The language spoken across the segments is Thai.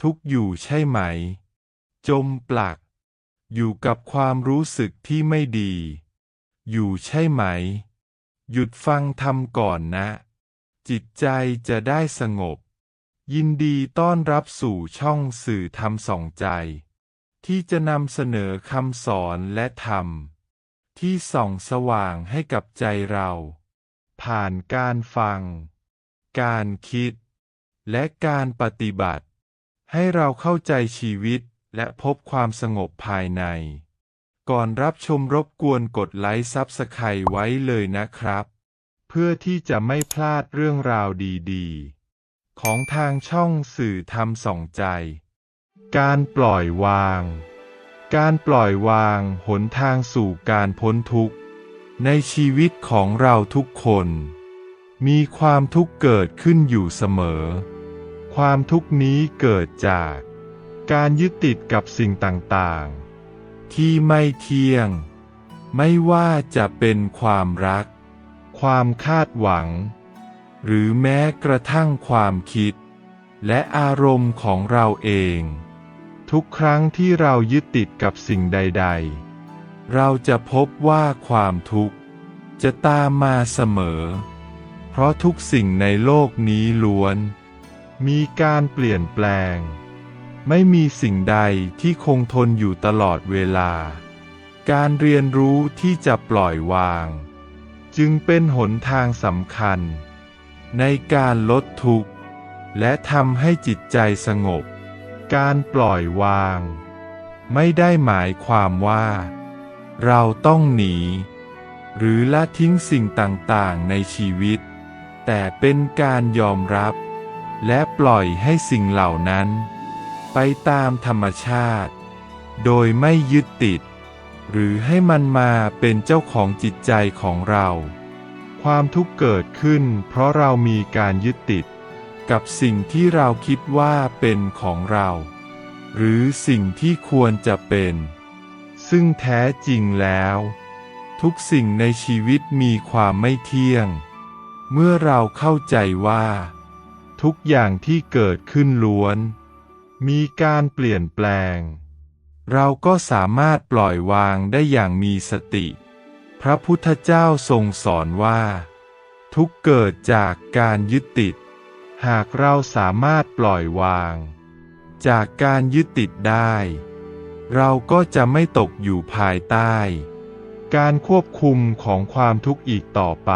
ทุกอยู่ใช่ไหม จมปลัก อยู่กับความรู้สึกที่ไม่ดี อยู่ใช่ไหม หยุดฟังทำก่อนนะ จิตใจจะได้สงบ ยินดีต้อนรับสู่ช่องสื่อธรรมส่องใจ ที่จะนำเสนอคำสอนและธรรม ที่ส่องสว่างให้กับใจเรา ผ่านการฟัง การคิด และการปฏิบัติ ให้เราเข้าใจชีวิตและพบความสงบภายใน ก่อนรับชมรบกวนกดไลค์ซับสไครไว้เลยนะครับ เพื่อที่จะไม่พลาดเรื่องราวดีๆ ของทางช่องสื่อธรรมส่องใจ การปล่อยวาง การปล่อยวางหนทางสู่การพ้นทุกข์ ในชีวิตของเราทุกคน มีความทุกข์เกิดขึ้นอยู่เสมอ ความทุกข์นี้เกิดจาก การยึดติดกับสิ่งต่างๆ ที่ไม่เที่ยง ไม่ว่าจะเป็นความรัก ความคาดหวัง หรือแม้กระทั่งความคิด และอารมณ์ของเราเอง ทุกครั้งที่เรายึดติดกับสิ่งใด ๆ เราจะพบว่าความทุกข์ จะตามมาเสมอ เพราะทุกสิ่งในโลกนี้ล้วน มีการเปลี่ยนแปลง ไม่มีสิ่งใดที่คงทนอยู่ตลอดเวลา การเรียนรู้ที่จะปล่อยวาง จึงเป็นหนทางสำคัญ ในการลดทุกข์ และทำให้จิตใจสงบ การปล่อยวาง ไม่ได้หมายความว่า เราต้องหนี หรือละทิ้งสิ่งต่างๆในชีวิต แต่เป็นการยอมรับ และปล่อยให้สิ่งเหล่านั้น ไปตามธรรมชาติ โดยไม่ยึดติด หรือให้มันมาเป็นเจ้าของจิตใจของเรา ความทุกข์เกิดขึ้น เพราะเรามีการยึดติด กับสิ่งที่เราคิดว่าเป็นของเรา หรือสิ่งที่ควรจะเป็น ซึ่งแท้จริงแล้ว ทุกสิ่งในชีวิตมีความไม่เที่ยง เมื่อเราเข้าใจว่า ทุกอย่างที่เกิดขึ้นล้วน มีการเปลี่ยนแปลง เราก็สามารถปล่อยวางได้อย่างมีสติ พระพุทธเจ้าทรงสอนว่า ทุกเกิดจากการยึดติด หากเราสามารถปล่อยวาง จากการยึดติดได้ เราก็จะไม่ตกอยู่ภายใต้ การควบคุมของความทุกข์อีกต่อไป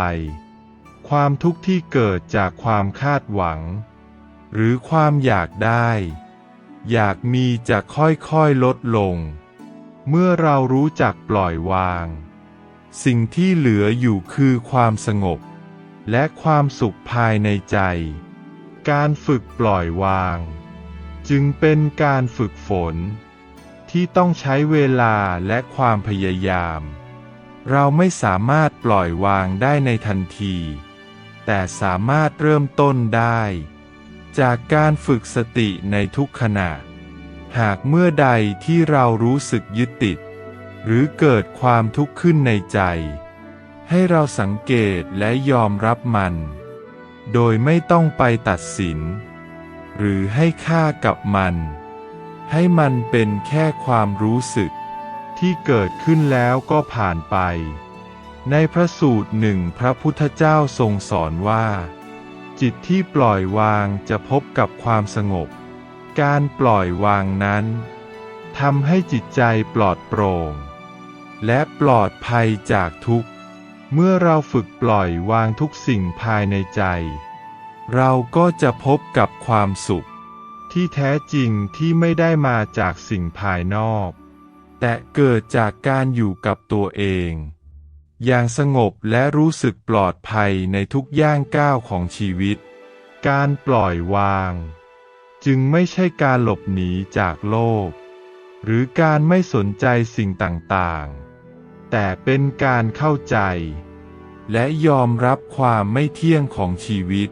ความทุกข์ที่เกิดจากความคาดหวัง หรือความอยากได้ อยากมีจะค่อยๆลดลง เมื่อเรารู้จักปล่อยวาง สิ่งที่เหลืออยู่คือความสงบ และความสุขภายในใจ การฝึกปล่อยวาง จึงเป็นการฝึกฝน ที่ต้องใช้เวลาและความพยายามเราไม่สามารถปล่อยวางได้ในทันที แต่สามารถเริ่มต้นได้ จากการฝึกสติในทุกขณะ หากเมื่อใดที่เรารู้สึกยึดติด หรือเกิดความทุกข์ขึ้นในใจ ให้เราสังเกตและยอมรับมัน โดยไม่ต้องไปตัดสิน หรือให้ค่ากับมัน ให้มันเป็นแค่ความรู้สึกที่เกิดขึ้นแล้วก็ผ่านไป ในพระสูตรหนึ่งพระพุทธเจ้าทรงสอนว่า จิตที่ปล่อยวางจะพบกับความสงบ การปล่อยวางนั้นทำให้จิตใจปลอดโปร่ง และปลอดภัยจากทุกข์ เมื่อเราฝึกปล่อยวางทุกสิ่งภายในใจ เราก็จะพบกับความสุข ที่แท้จริงที่ไม่ได้มาจากสิ่งภายนอก แต่เกิดจากการอยู่กับตัวเอง อย่างสงบและรู้สึกปลอดภัยในทุกย่างก้าวของชีวิต การปล่อยวาง จึงไม่ใช่การหลบหนีจากโลก หรือการไม่สนใจสิ่งต่างๆ แต่เป็นการเข้าใจ และยอมรับความไม่เที่ยงของชีวิต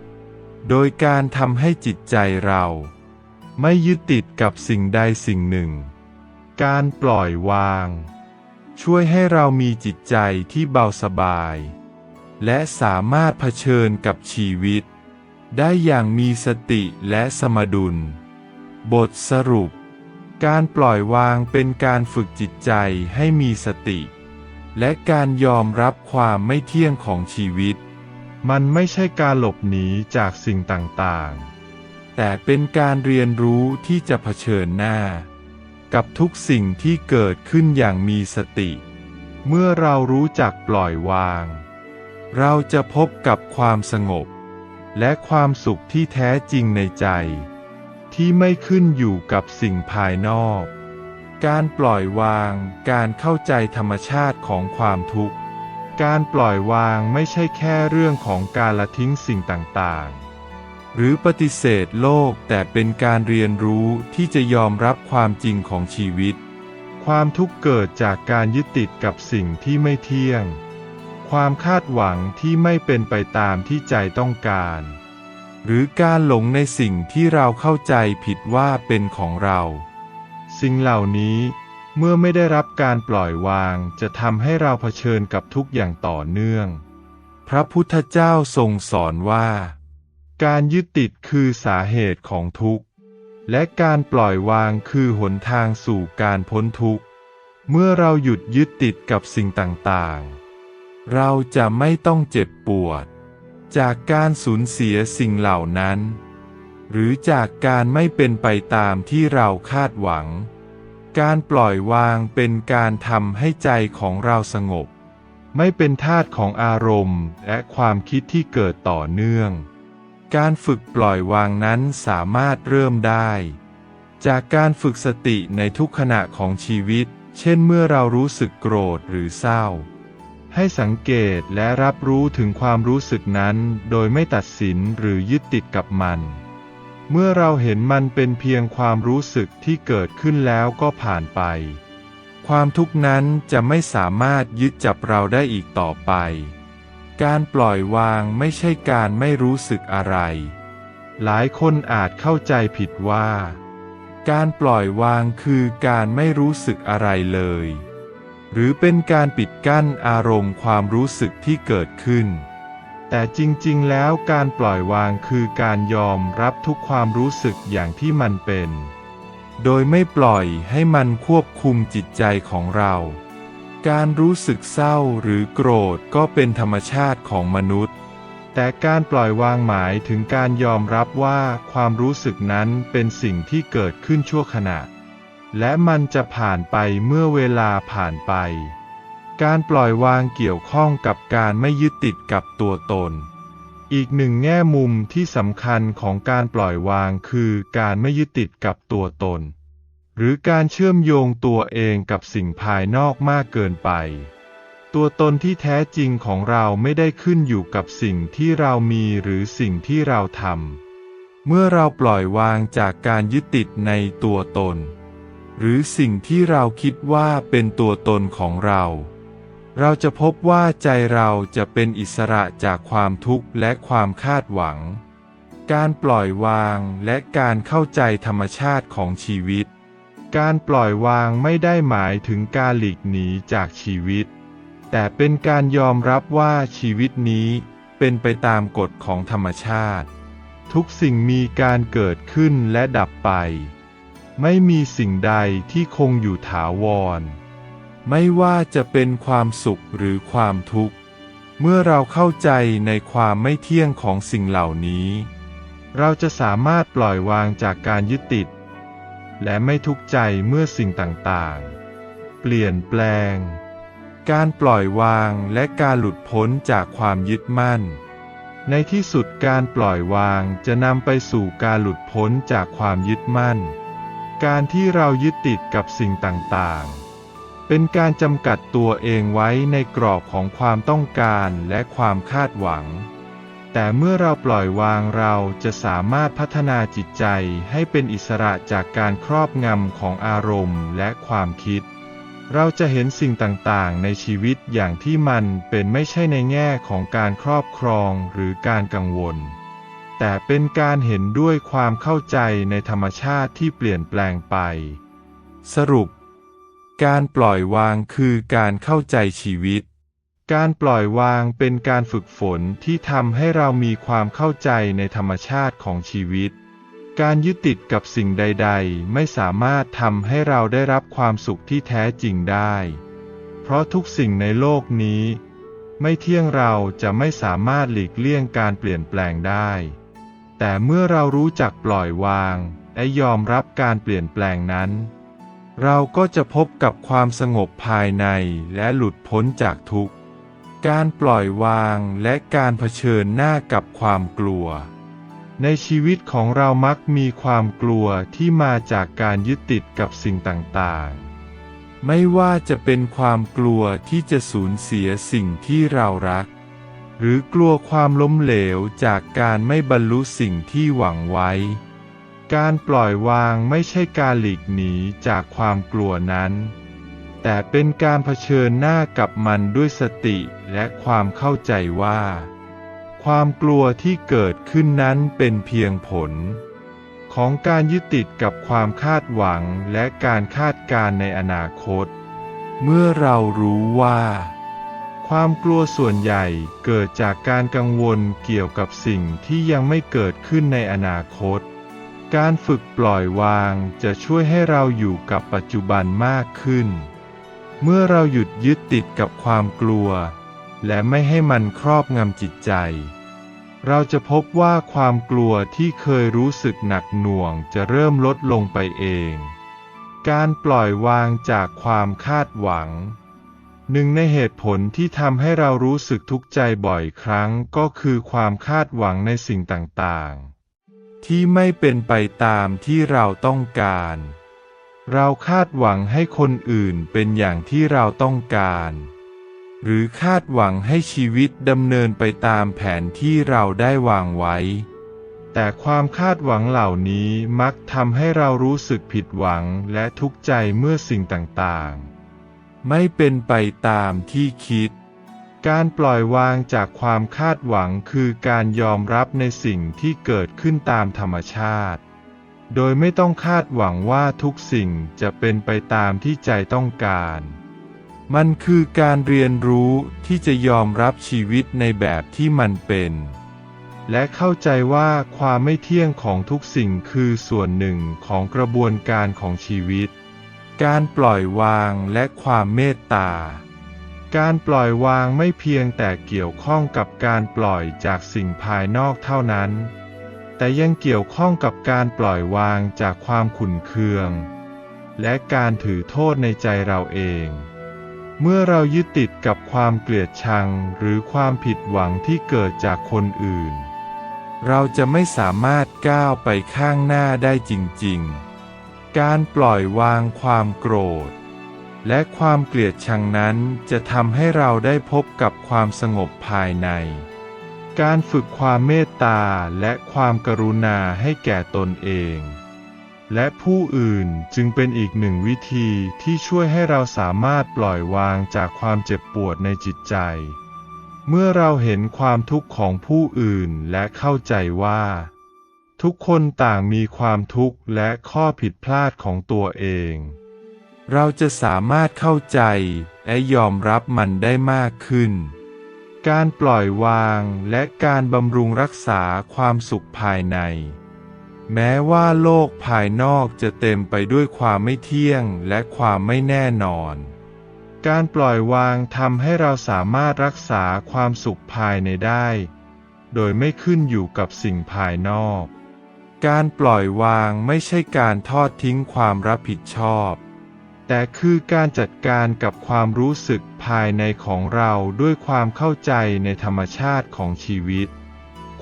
โดยการทำให้จิตใจเรา ไม่ยึดติดกับสิ่งใดสิ่งหนึ่ง การปล่อยวาง ช่วยให้เรามีจิตใจที่เบาสบาย และสามารถเผชิญกับชีวิต ได้อย่างมีสติและสมดุล บทสรุป การปล่อยวางเป็นการฝึกจิตใจให้มีสติ และการยอมรับความไม่เที่ยงของชีวิต มันไม่ใช่การหลบหนีจากสิ่งต่างๆ แต่เป็นการเรียนรู้ที่จะเผชิญหน้า กับทุกสิ่งที่เกิดขึ้นอย่างมีสติ เมื่อเรารู้จักปล่อยวาง เราจะพบกับความสงบ และความสุขที่แท้จริงในใจ ที่ไม่ขึ้นอยู่กับสิ่งภายนอก การปล่อยวางการเข้าใจธรรมชาติของความทุกข์ การปล่อยวางไม่ใช่แค่เรื่องของการละทิ้งสิ่งต่างๆ หรือปฏิเสธโลกแต่เป็นการเรียนรู้ที่จะยอมรับความจริงของชีวิต ความทุกข์เกิดจากการยึดติดกับสิ่งที่ไม่เที่ยง ความคาดหวังที่ไม่เป็นไปตามที่ใจต้องการ หรือการหลงในสิ่งที่เราเข้าใจผิดว่าเป็นของเรา สิ่งเหล่านี้เมื่อไม่ได้รับการปล่อยวางจะทำให้เราเผชิญกับทุกอย่างต่อเนื่อง พระพุทธเจ้าทรงสอนว่า การยึดติดคือสาเหตุของทุกข์ และการปล่อยวางคือหนทางสู่การพ้นทุกข์ เมื่อเราหยุดยึดติดกับสิ่งต่างๆ เราจะไม่ต้องเจ็บปวด จากการสูญเสียสิ่งเหล่านั้น หรือจากการไม่เป็นไปตามที่เราคาดหวัง การปล่อยวางเป็นการทำให้ใจของเราสงบ ไม่เป็นทาสของอารมณ์และความคิดที่เกิดต่อเนื่อง การฝึกปล่อยวางนั้นสามารถเริ่มได้ จากการฝึกสติในทุกขณะของชีวิต เช่นเมื่อเรารู้สึกโกรธหรือเศร้า ให้สังเกตและรับรู้ถึงความรู้สึกนั้น โดยไม่ตัดสินหรือยึดติดกับมัน เมื่อเราเห็นมันเป็นเพียงความรู้สึกที่เกิดขึ้นแล้วก็ผ่านไป ความทุกข์นั้นจะไม่สามารถยึดจับเราได้อีกต่อไป การปล่อยวางไม่ใช่การไม่รู้สึกอะไร หลายคนอาจเข้าใจผิดว่า การปล่อยวางคือการไม่รู้สึกอะไรเลย หรือเป็นการปิดกั้นอารมณ์ความรู้สึกที่เกิดขึ้น แต่จริงๆ แล้วการปล่อยวางคือการยอมรับทุกความรู้สึกอย่างที่มันเป็น โดยไม่ปล่อยให้มันควบคุมจิตใจของเรา การรู้สึกเศร้าหรือโกรธก็เป็นธรรมชาติของมนุษย์ แต่การปล่อยวางหมายถึงการยอมรับว่าความรู้สึกนั้นเป็นสิ่งที่เกิดขึ้นชั่วขณะ และมันจะผ่านไปเมื่อเวลาผ่านไป การปล่อยวางเกี่ยวข้องกับการไม่ยึดติดกับตัวตน อีกหนึ่งแง่มุมที่สำคัญของการปล่อยวางคือการไม่ยึดติดกับตัวตน หรือการเชื่อมโยงตัวเองกับสิ่งภายนอกมากเกินไป ตัวตนที่แท้จริงของเราไม่ได้ขึ้นอยู่กับสิ่งที่เรามีหรือสิ่งที่เราทำ เมื่อเราปล่อยวางจากการยึดติดในตัวตน หรือสิ่งที่เราคิดว่าเป็นตัวตนของเรา เราจะพบว่าใจเราจะเป็นอิสระจากความทุกข์และความคาดหวัง การปล่อยวางและการเข้าใจธรรมชาติของชีวิต การปล่อยวางไม่ได้หมายถึงการหลีกหนีจากชีวิต แต่เป็นการยอมรับว่าชีวิตนี้เป็นไปตามกฎของธรรมชาติ ทุกสิ่งมีการเกิดขึ้นและดับไป ไม่มีสิ่งใดที่คงอยู่ถาวร ไม่ว่าจะเป็นความสุขหรือความทุกข์ เมื่อเราเข้าใจในความไม่เที่ยงของสิ่งเหล่านี้ เราจะสามารถปล่อยวางจากการยึดติด และไม่ทุกข์ใจเมื่อสิ่งต่างๆ เปลี่ยนแปลง การปล่อยวางและการหลุดพ้นจากความยึดมั่น ในที่สุดการปล่อยวางจะนำไปสู่การหลุดพ้นจากความยึดมั่น การที่เรายึดติดกับสิ่งต่างๆเป็นการจำกัดตัวเองไว้ในกรอบของความต้องการและความคาดหวัง แต่เมื่อเราปล่อยวางเราจะสามารถพัฒนาจิตใจให้เป็นอิสระจากการครอบงำของอารมณ์และความคิด เราจะเห็นสิ่งต่างๆ ในชีวิตอย่างที่มันเป็นไม่ใช่ในแง่ของการครอบครองหรือการกังวล แต่เป็นการเห็นด้วยความเข้าใจในธรรมชาติที่เปลี่ยนแปลงไป สรุป การปล่อยวางคือการเข้าใจชีวิต การปล่อยวางเป็นการฝึกฝนที่ทำให้เรามีความเข้าใจในธรรมชาติของชีวิต การยึดติดกับสิ่งใด ๆ ไม่สามารถทำให้เราได้รับความสุขที่แท้จริงได้ เพราะทุกสิ่งในโลกนี้ ไม่เที่ยงเราจะไม่สามารถหลีกเลี่ยงการเปลี่ยนแปลงได้ แต่เมื่อเรารู้จักปล่อยวาง และยอมรับการเปลี่ยนแปลงนั้นเราก็จะพบกับความสงบภายในและหลุดพ้นจากทุกข์ การปล่อยวางและการเผชิญหน้ากับความกลัว ในชีวิตของเรามักมีความกลัวที่มาจากการยึดติดกับสิ่งต่างๆ ไม่ว่าจะเป็นความกลัวที่จะสูญเสียสิ่งที่เรารัก หรือกลัวความล้มเหลวจากการไม่บรรลุสิ่งที่หวังไว้ การปล่อยวางไม่ใช่การหลีกหนีจากความกลัวนั้น แต่เป็นการเผชิญหน้ากับมันด้วยสติและความเข้าใจว่า ความกลัวที่เกิดขึ้นนั้นเป็นเพียงผล ของการยึดติดกับความคาดหวังและการคาดการณ์ในอนาคต เมื่อเรารู้ว่า ความกลัวส่วนใหญ่เกิดจากการกังวลเกี่ยวกับสิ่งที่ยังไม่เกิดขึ้นในอนาคต การฝึกปล่อยวางจะช่วยให้เราอยู่กับปัจจุบันมากขึ้น เมื่อเราหยุดยึดติดกับความกลัว และไม่ให้มันครอบงำจิตใจ เราจะพบว่าความกลัวที่เคยรู้สึกหนักหน่วงจะเริ่มลดลงไปเอง การปล่อยวางจากความคาดหวัง หนึ่งในเหตุผลที่ทำให้เรารู้สึกทุกข์ใจบ่อยครั้งก็คือความคาดหวังในสิ่งต่างๆ ที่ไม่เป็นไปตามที่เราต้องการ เราคาดหวังให้คนอื่นเป็นอย่างที่เราต้องการ หรือคาดหวังให้ชีวิตดำเนินไปตามแผนที่เราได้วางไว้ แต่ความคาดหวังเหล่านี้มักทำให้เรารู้สึกผิดหวังและทุกข์ใจเมื่อสิ่งต่างๆ ไม่เป็นไปตามที่คิด การปล่อยวางจากความคาดหวังคือการยอมรับในสิ่งที่เกิดขึ้นตามธรรมชาติ โดยไม่ต้องคาดหวังว่าทุกสิ่งจะเป็นไปตามที่ใจต้องการ มันคือการเรียนรู้ที่จะยอมรับชีวิตในแบบที่มันเป็น และเข้าใจว่าความไม่เที่ยงของทุกสิ่งคือส่วนหนึ่งของกระบวนการของชีวิต การปล่อยวางและความเมตตา การปล่อยวางไม่เพียงแต่เกี่ยวข้องกับการปล่อยจากสิ่งภายนอกเท่านั้น แต่ยังเกี่ยวข้องกับการปล่อยวางจากความขุ่นเคือง และการถือโทษในใจเราเอง เมื่อเรายึดติดกับความเกลียดชังหรือความผิดหวังที่เกิดจากคนอื่น เราจะไม่สามารถก้าวไปข้างหน้าได้จริงๆ การปล่อยวางความโกรธ และความเกลียดชังนั้นจะทำให้เราได้พบกับความสงบภายใน การฝึกความเมตตาและความกรุณาให้แก่ตนเอง และผู้อื่นจึงเป็นอีกหนึ่งวิธีที่ช่วยให้เราสามารถปล่อยวางจากความเจ็บปวดในจิตใจ เมื่อเราเห็นความทุกข์ของผู้อื่นและเข้าใจว่า ทุกคนต่างมีความทุกข์และข้อผิดพลาดของตัวเอง เราจะสามารถเข้าใจและยอมรับมันได้มากขึ้น การปล่อยวางและการบำรุงรักษาความสุขภายใน แม้ว่าโลกภายนอกจะเต็มไปด้วยความไม่เที่ยงและความไม่แน่นอน การปล่อยวางทำให้เราสามารถรักษาความสุขภายในได้ โดยไม่ขึ้นอยู่กับสิ่งภายนอก การปล่อยวางไม่ใช่การทอดทิ้งความรับผิดชอบ แต่คือการจัดการกับความรู้สึกภายในของเราด้วยความเข้าใจในธรรมชาติของชีวิต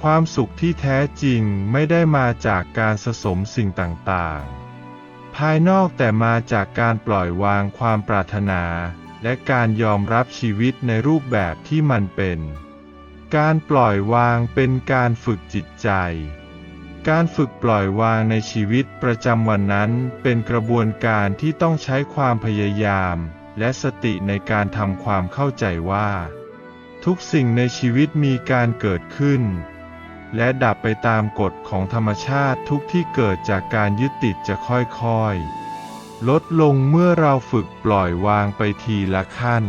ความสุขที่แท้จริงไม่ได้มาจากการสะสมสิ่งต่างๆ ภายนอกแต่มาจากการปล่อยวางความปรารถนา และการยอมรับชีวิตในรูปแบบที่มันเป็น การปล่อยวางเป็นการฝึกจิตใจ การฝึกปล่อยวางในชีวิตประจำวันนั้น เป็นกระบวนการที่ต้องใช้ความพยายาม และสติในการทำความเข้าใจว่า ทุกสิ่งในชีวิตมีการเกิดขึ้น และดับไปตามกฎของธรรมชาติทุกที่เกิดจากการยึดติดจะค่อยๆ ลดลงเมื่อเราฝึกปล่อยวางไปทีละขั้น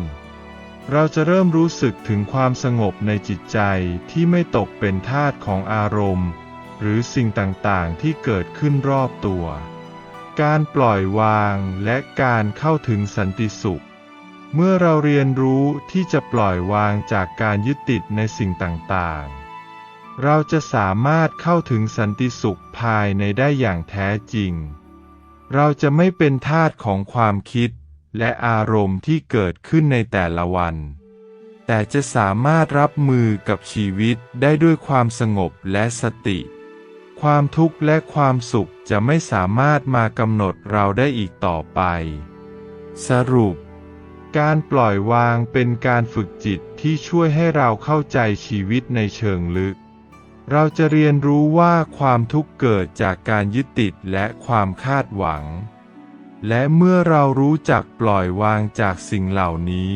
เราจะเริ่มรู้สึกถึงความสงบในจิตใจที่ไม่ตกเป็นทาสของอารมณ์ หรือสิ่งต่างๆ ที่เกิดขึ้นรอบตัว การปล่อยวางและการเข้าถึงสันติสุข เมื่อเราเรียนรู้ที่จะปล่อยวางจากการยึดติดในสิ่งต่างๆ เราจะสามารถเข้าถึงสันติสุขภายในได้อย่างแท้จริง เราจะไม่เป็นทาสของความคิดและอารมณ์ที่เกิดขึ้นในแต่ละวัน แต่จะสามารถรับมือกับชีวิตได้ด้วยความสงบและสติ ความทุกข์และความสุขจะไม่สามารถมากำหนดเราได้อีกต่อไป สรุป การปล่อยวางเป็นการฝึกจิตที่ช่วยให้เราเข้าใจชีวิตในเชิงลึก เราจะเรียนรู้ว่าความทุกข์เกิดจากการยึดติดและความคาดหวัง และเมื่อเรารู้จักปล่อยวางจากสิ่งเหล่านี้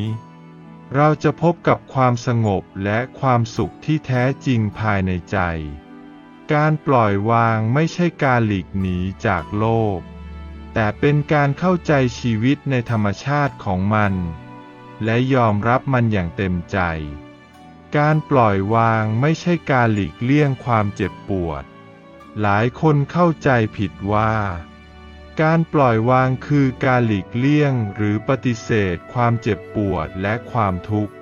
เราจะพบกับความสงบและความสุขที่แท้จริงภายในใจ การปล่อยวางไม่ใช่การหลีกหนีจากโลก แต่เป็นการเข้าใจชีวิตในธรรมชาติของมัน และยอมรับมันอย่างเต็มใจ การปล่อยวางไม่ใช่การหลีกเลี่ยงความเจ็บปวด หลายคนเข้าใจผิดว่า การปล่อยวางคือการหลีกเลี่ยงหรือปฏิเสธความเจ็บปวดและความทุกข์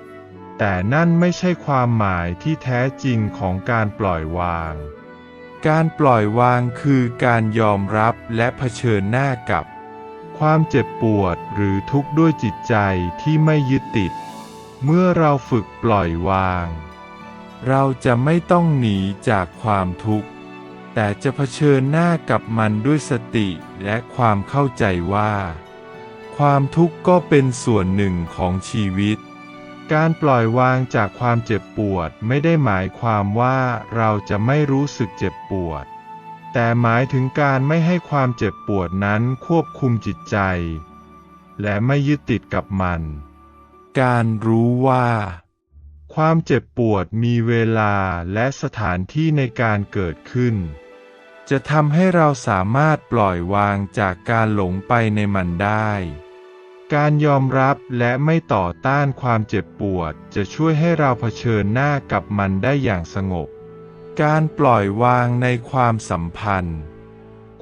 แต่นั่นไม่ใช่ความหมายที่แท้จริงของการปล่อยวาง การปล่อยวางคือการยอมรับและเผชิญหน้ากับ ความเจ็บปวดหรือทุกข์ด้วยจิตใจที่ไม่ยึดติด เมื่อเราฝึกปล่อยวาง เราจะไม่ต้องหนีจากความทุกข์ แต่จะเผชิญหน้ากับมันด้วยสติและความเข้าใจว่า ความทุกข์ก็เป็นส่วนหนึ่งของชีวิต การปล่อยวางจากความเจ็บปวดไม่ได้หมายความว่าเราจะไม่รู้สึกเจ็บปวด แต่หมายถึงการไม่ให้ความเจ็บปวดนั้นควบคุมจิตใจ และไม่ยึดติดกับมัน การรู้ว่า ความเจ็บปวดมีเวลาและสถานที่ในการเกิดขึ้น จะทำให้เราสามารถปล่อยวางจากการหลงไปในมันได้ การยอมรับและไม่ต่อต้านความเจ็บปวด จะช่วยให้เราเผชิญหน้ากับมันได้อย่างสงบ การปล่อยวางในความสัมพันธ์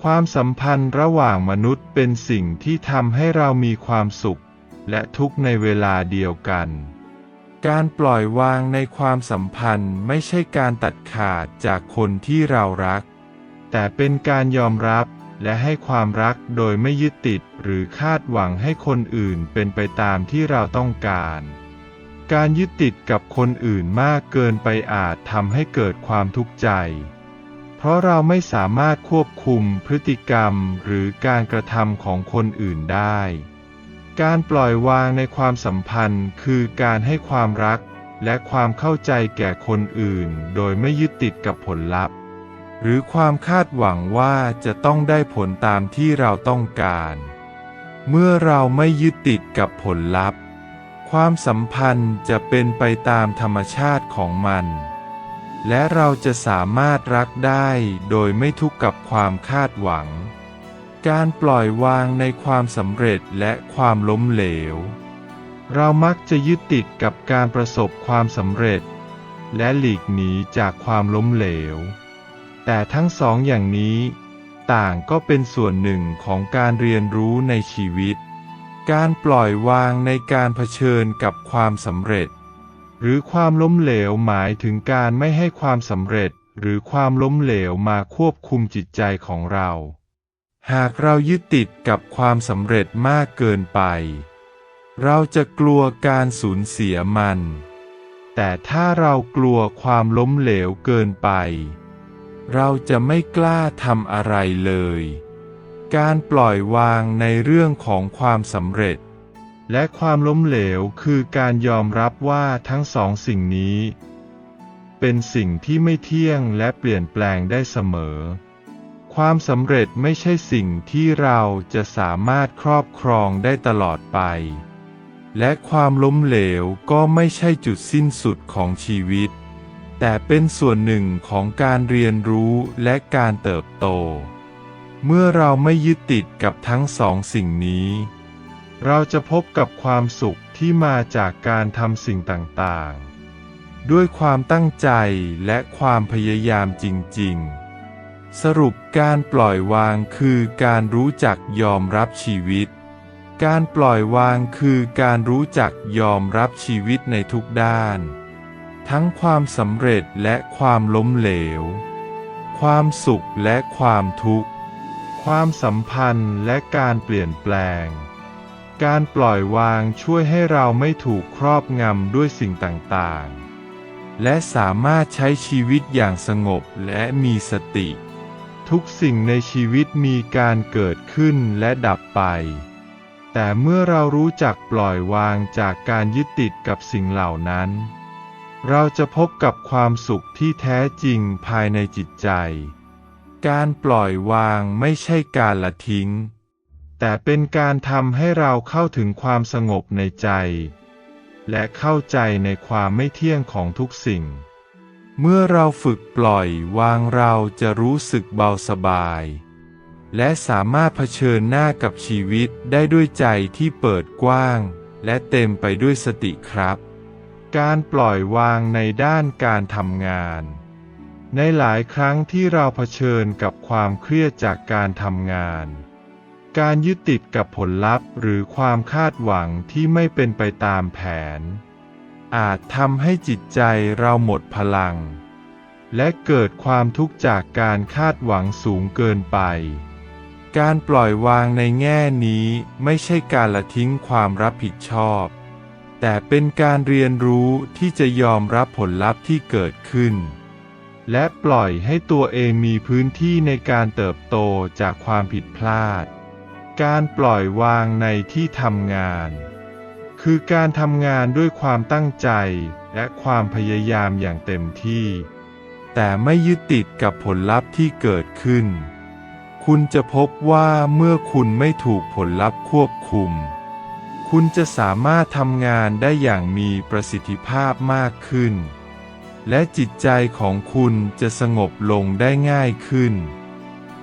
ความสัมพันธ์ระหว่างมนุษย์เป็นสิ่งที่ทำให้เรามีความสุข และทุกข์ในเวลาเดียวกัน การปล่อยวางในความสัมพันธ์ไม่ใช่การตัดขาดจากคนที่เรารัก แต่เป็นการยอมรับ และให้ความรักโดยไม่ยึดติดหรือคาดหวังให้คนอื่นเป็นไปตามที่เราต้องการ การยึดติดกับคนอื่นมากเกินไปอาจทำให้เกิดความทุกข์ใจ เพราะเราไม่สามารถควบคุมพฤติกรรมหรือการกระทำของคนอื่นได้ การปล่อยวางในความสัมพันธ์คือการให้ความรักและความเข้าใจแก่คนอื่น โดยไม่ยึดติดกับผลลัพธ์ หรือความคาดหวังว่าจะต้องได้ผลตามที่เราต้องการ เมื่อเราไม่ยึดติดกับผลลัพธ์ ความสัมพันธ์จะเป็นไปตามธรรมชาติของมัน และเราจะสามารถรักได้โดยไม่ทุกข์กับความคาดหวัง การปล่อยวางในความสำเร็จและความล้มเหลว เรามักจะยึดติดกับการประสบความสำเร็จ และหลีกหนีจากความล้มเหลว แต่ทั้งสองอย่างนี้ ต่างก็เป็นส่วนหนึ่งของการเรียนรู้ในชีวิต การปล่อยวางในการเผชิญกับความสำเร็จ หรือความล้มเหลวหมายถึงการไม่ให้ความสำเร็จหรือความล้มเหลวมาควบคุมจิตใจของเรา หากเรายึดติดกับความสำเร็จมากเกินไป เราจะกลัวการสูญเสียมัน แต่ถ้าเรากลัวความล้มเหลวเกินไป เราจะไม่กล้าทำอะไรเลย การปล่อยวางในเรื่องของความสำเร็จ และความล้มเหลวคือการยอมรับว่าทั้งสองสิ่งนี้ เป็นสิ่งที่ไม่เที่ยงและเปลี่ยนแปลงได้เสมอ ความสำเร็จไม่ใช่สิ่งที่เราจะสามารถครอบครองได้ตลอดไป และความล้มเหลวก็ไม่ใช่จุดสิ้นสุดของชีวิต แต่เป็นส่วนหนึ่งของการเรียนรู้และการเติบโต เมื่อเราไม่ยึดติดกับทั้งสองสิ่งนี้ เราจะพบกับความสุขที่มาจากการทำสิ่งต่างๆ ด้วยความตั้งใจและความพยายามจริง ๆ สรุปการปล่อยวางคือการรู้จักยอมรับชีวิต การปล่อยวางคือการรู้จักยอมรับชีวิตในทุกด้าน ทั้งความสำเร็จและความล้มเหลว ความสุขและความทุกข์ ความสัมพันธ์และการเปลี่ยนแปลง การปล่อยวางช่วยให้เราไม่ถูกครอบงำด้วยสิ่งต่างๆ และสามารถใช้ชีวิตอย่างสงบและมีสติ ทุกสิ่งในชีวิตมีการเกิดขึ้นและดับไป แต่เมื่อเรารู้จักปล่อยวางจากการยึดติดกับสิ่งเหล่านั้น เราจะพบกับความสุขที่แท้จริงภายในจิตใจ การปล่อยวางไม่ใช่การละทิ้ง แต่เป็นการทำให้เราเข้าถึงความสงบในใจ และเข้าใจในความไม่เที่ยงของทุกสิ่ง เมื่อเราฝึกปล่อยวางเราจะรู้สึกเบาสบาย และสามารถเผชิญหน้ากับชีวิตได้ด้วยใจที่เปิดกว้าง และเต็มไปด้วยสติครับ การปล่อยวางในด้านการทำงาน ในหลายครั้งที่เราเผชิญกับความเครียดจากการทำงาน การยึดติดกับผลลัพธ์หรือความคาดหวังที่ไม่เป็นไปตามแผน อาจทำให้จิตใจเราหมดพลัง และเกิดความทุกข์จากการคาดหวังสูงเกินไป การปล่อยวางในแง่นี้ไม่ใช่การละทิ้งความรับผิดชอบ แต่เป็นการเรียนรู้ที่จะยอมรับผลลัพธ์ที่เกิดขึ้น และปล่อยให้ตัวเองมีพื้นที่ในการเติบโตจากความผิดพลาด การปล่อยวางในที่ทำงาน คือการทำงานด้วยความตั้งใจและความพยายามอย่างเต็มที่ แต่ไม่ยึดติดกับผลลัพธ์ที่เกิดขึ้น คุณจะพบว่าเมื่อคุณไม่ถูกผลลัพธ์ควบคุม คุณจะสามารถทำงานได้อย่างมีประสิทธิภาพมากขึ้น และจิตใจของคุณจะสงบลงได้ง่ายขึ้น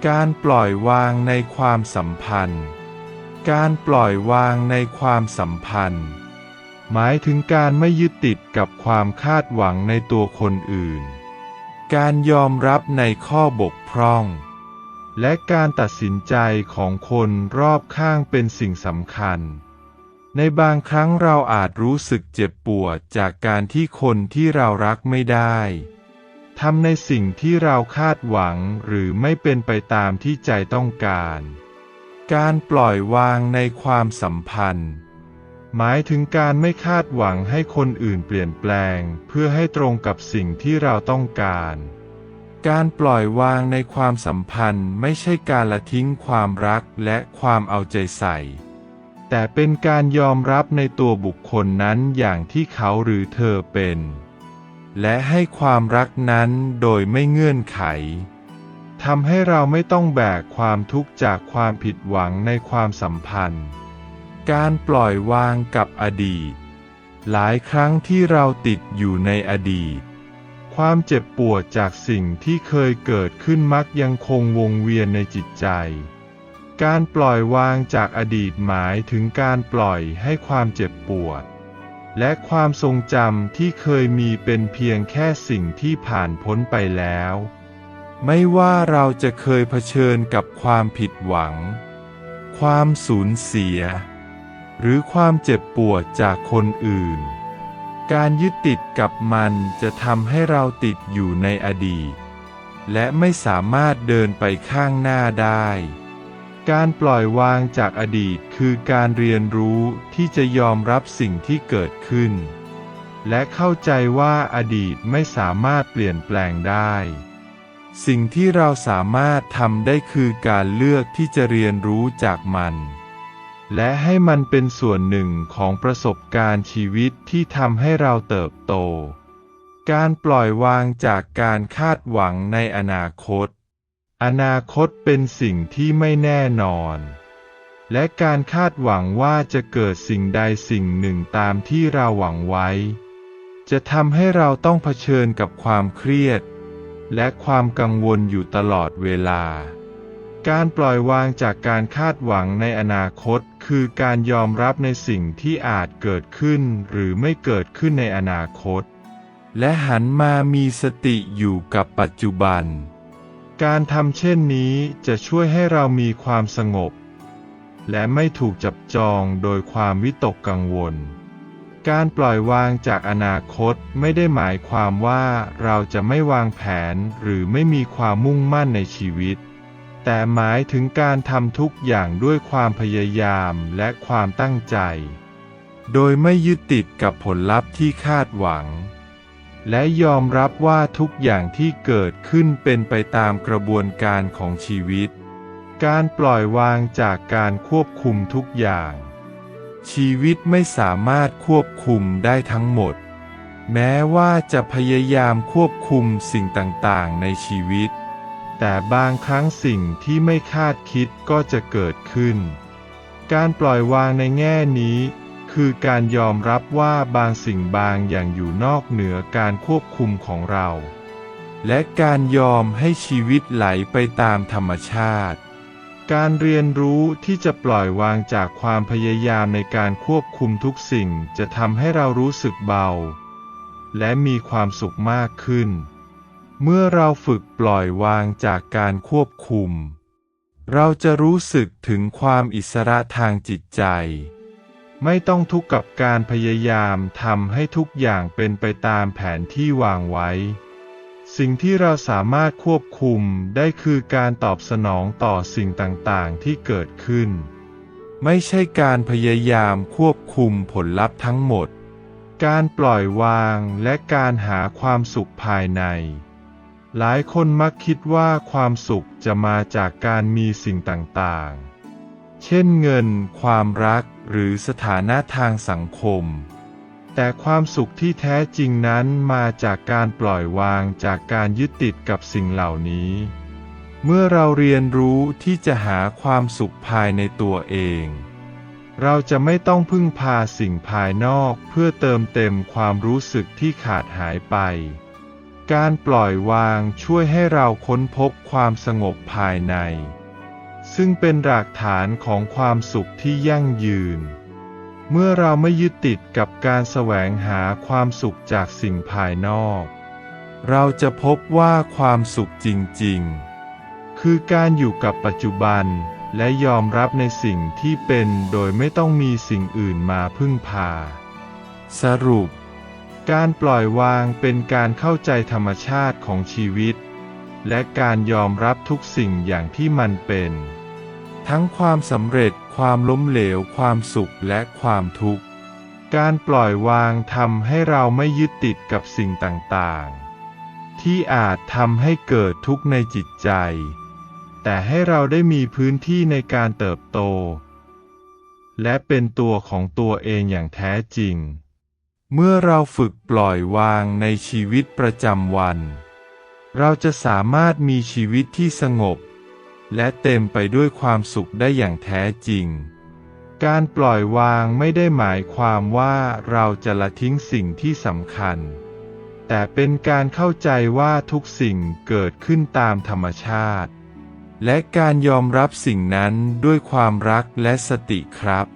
การปล่อยวางในความสัมพันธ์ การปล่อยวางในความสัมพันธ์ หมายถึงการไม่ยึดติดกับความคาดหวังในตัวคนอื่น การยอมรับในข้อบกพร่อง และการตัดสินใจของคนรอบข้างเป็นสิ่งสำคัญ ในบางครั้งเราอาจรู้สึกเจ็บปวดจากการที่คนที่เรารักไม่ได้ทำในสิ่งที่เราคาดหวังหรือไม่เป็นไปตามที่ใจต้องการ การปล่อยวางในความสัมพันธ์ หมายถึงการไม่คาดหวังให้คนอื่นเปลี่ยนแปลง เพื่อให้ตรงกับสิ่งที่เราต้องการ การปล่อยวางในความสัมพันธ์ไม่ใช่การละทิ้งความรักและความเอาใจใส่ แต่เป็นการยอมรับในตัวบุคคลนั้นอย่างที่เขาหรือเธอเป็น และให้ความรักนั้นโดยไม่เงื่อนไขทำให้เราไม่ต้องแบกความทุกข์จากความผิดหวังในความสัมพันธ์ การปล่อยวางกับอดีต หลายครั้งที่เราติดอยู่ในอดีต ความเจ็บปวดจากสิ่งที่เคยเกิดขึ้นมักยังคงวงเวียนในจิตใจ การปล่อยวางจากอดีตหมายถึงการปล่อยให้ความเจ็บปวด และความทรงจำที่เคยมีเป็นเพียงแค่สิ่งที่ผ่านพ้นไปแล้ว ไม่ว่าเราจะเคยเผชิญกับความผิดหวัง ความสูญเสีย หรือความเจ็บปวดจากคนอื่น การยึดติดกับมันจะทำให้เราติดอยู่ในอดีต และไม่สามารถเดินไปข้างหน้าได้ การปล่อยวางจากอดีตคือการเรียนรู้ที่จะยอมรับสิ่งที่เกิดขึ้น และเข้าใจว่าอดีตไม่สามารถเปลี่ยนแปลงได้ สิ่งที่เราสามารถทำได้คือการเลือกที่จะเรียนรู้จากมัน และให้มันเป็นส่วนหนึ่งของประสบการณ์ชีวิตที่ทำให้เราเติบโต การปล่อยวางจากการคาดหวังในอนาคต อนาคตเป็นสิ่งที่ไม่แน่นอน และการคาดหวังว่าจะเกิดสิ่งใดสิ่งหนึ่งตามที่เราหวังไว้ จะทำให้เราต้องเผชิญกับความเครียด และความกังวลอยู่ตลอดเวลา การปล่อยวางจากการคาดหวังในอนาคตคือการยอมรับในสิ่งที่อาจเกิดขึ้นหรือไม่เกิดขึ้นในอนาคต และหันมามีสติอยู่กับปัจจุบัน การทำเช่นนี้จะช่วยให้เรามีความสงบ และไม่ถูกจับจองโดยความวิตกกังวล การปล่อยวางจากอนาคตไม่ได้หมายความว่าเราจะไม่วางแผนหรือไม่มีความมุ่งมั่นในชีวิต แต่หมายถึงการทำทุกอย่างด้วยความพยายามและความตั้งใจ โดยไม่ยึดติดกับผลลัพธ์ที่คาดหวัง และยอมรับว่าทุกอย่างที่เกิดขึ้นเป็นไปตามกระบวนการของชีวิต การปล่อยวางจากการควบคุมทุกอย่าง ชีวิตไม่สามารถควบคุมได้ทั้งหมด แม้ว่าจะพยายามควบคุมสิ่งต่างๆ ในชีวิต แต่บางครั้งสิ่งที่ไม่คาดคิดก็จะเกิดขึ้น การปล่อยวางในแง่นี้ คือการยอมรับว่าบางสิ่งบางอย่างอยู่นอกเหนือการควบคุมของเรา และการยอมให้ชีวิตไหลไปตามธรรมชาติ การเรียนรู้ที่จะปล่อยวางจากความพยายามในการควบคุมทุกสิ่งจะทำให้เรารู้สึกเบา และมีความสุขมากขึ้น เมื่อเราฝึกปล่อยวางจากการควบคุม เราจะรู้สึกถึงความอิสระทางจิตใจ ไม่ต้องทุกข์กับการพยายามทำให้ทุกอย่างเป็นไปตามแผนที่วางไว้ สิ่งที่เราสามารถควบคุมได้คือการตอบสนองต่อสิ่งต่างๆ ที่เกิดขึ้น ไม่ใช่การพยายามควบคุมผลลัพธ์ทั้งหมด การปล่อยวางและการหาความสุขภายใน หลายคนมักคิดว่าความสุขจะมาจากการมีสิ่งต่างๆ เช่นเงิน ความรัก หรือสถานะทางสังคม แต่ความสุขที่แท้จริงนั้นมาจากการปล่อยวางจากการยึดติดกับสิ่งเหล่านี้ เมื่อเราเรียนรู้ที่จะหาความสุขภายในตัวเอง เราจะไม่ต้องพึ่งพาสิ่งภายนอกเพื่อเติมเต็มความรู้สึกที่ขาดหายไปการปล่อยวางช่วยให้เราค้นพบความสงบภายใน ซึ่งเป็นรากฐานของความสุขที่ยั่งยืน เมื่อเราไม่ยึดติดกับการแสวงหาความสุขจากสิ่งภายนอก เราจะพบว่าความสุขจริงๆ คือการอยู่กับปัจจุบันและยอมรับในสิ่งที่เป็นโดยไม่ต้องมีสิ่งอื่นมาพึ่งพา สรุป การปล่อยวางเป็นการเข้าใจธรรมชาติของชีวิต และการยอมรับทุกสิ่งอย่างที่มันเป็น ทั้งความสำเร็จ ความล้มเหลว ความสุขและความทุกข์ การปล่อยวางทำให้เราไม่ยึดติดกับสิ่งต่างๆ ที่อาจทำให้เกิดทุกข์ในจิตใจ แต่ให้เราได้มีพื้นที่ในการเติบโต และเป็นตัวของตัวเองอย่างแท้จริง เมื่อเราฝึกปล่อยวางในชีวิตประจำวัน เราจะสามารถมีชีวิตที่สงบ และเต็มไปด้วยความสุขได้อย่างแท้จริง การปล่อยวางไม่ได้หมายความว่าเราจะละทิ้งสิ่งที่สำคัญ แต่เป็นการเข้าใจว่าทุกสิ่งเกิดขึ้นตามธรรมชาติ และการยอมรับสิ่งนั้นด้วยความรักและสติครับ